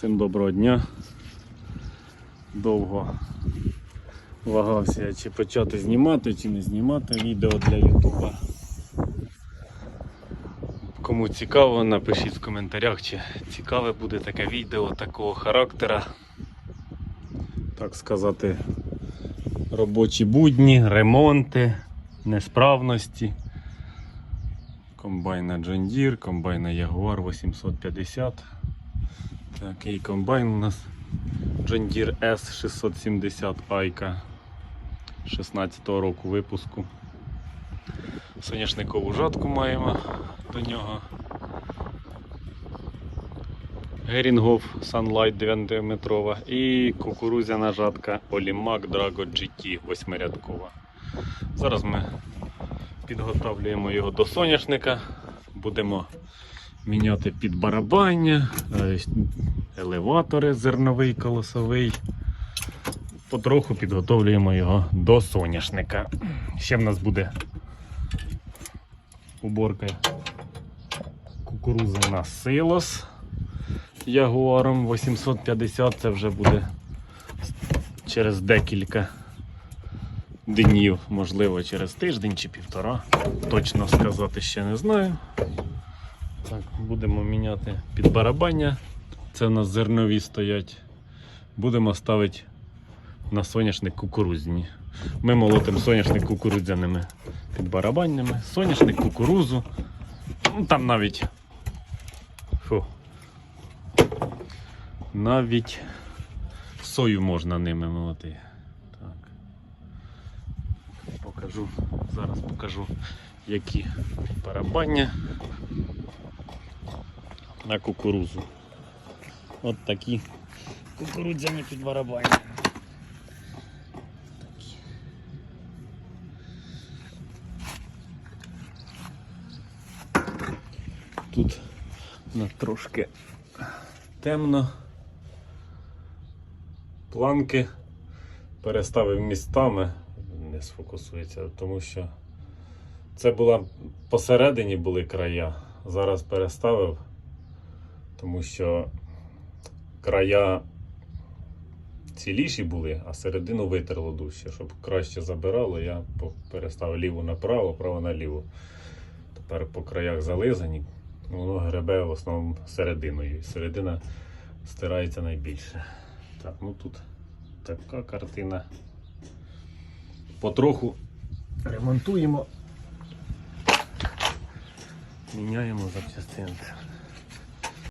Всім доброго дня. Довго вагався, чи почати знімати, чи не знімати відео для Ютуба. Кому цікаво, напишіть в коментарях, чи цікаве буде таке відео такого характера. Так сказати, робочі будні, ремонти, несправності. Комбайна Deere, комбайна Jaguar 850. Такий комбайн у нас John Deere S670 Айка 16-го року випуску. Соняшникову жатку маємо до нього. Герінгов Sunlight 9 метрова і кукурузяна жатка Olimac Drago GT 8-рядкова. Зараз ми підготовлюємо його до соняшника, будемо міняти підбарабання, е, елеватори зерновий, колосовий. Потроху підготовлюємо його до соняшника. Ще в нас буде уборка кукурузи на силос Ягуаром 850. Це вже буде через декілька днів, можливо, через тиждень чи півтора. Точно сказати ще не знаю. Так, будемо міняти підбарабання. Це у нас зернові стоять. Будемо ставити на соняшник кукурудзяні. Ми молотимо соняшник кукурудзяними підбарабаннями, соняшник кукурузу. Ну, там навіть. Фу. Навіть сою можна ними молоти. Так. Покажу, зараз покажу, які барабання на кукурузу. От такі кукурудзяні підбарабання. Такі. Тут на трошки темно. Планки переставив містами, не сфокусується, тому що це була посередині були края. Зараз переставив, тому що края ціліші були, а середину витерло дужче. Щоб краще забирало, я переставив ліву направо, право наліво. Тепер по краях зализані, воно гребе в основному серединою. І середина стирається найбільше. Так, ну тут така картина. Потроху ремонтуємо. Міняємо запчастинки.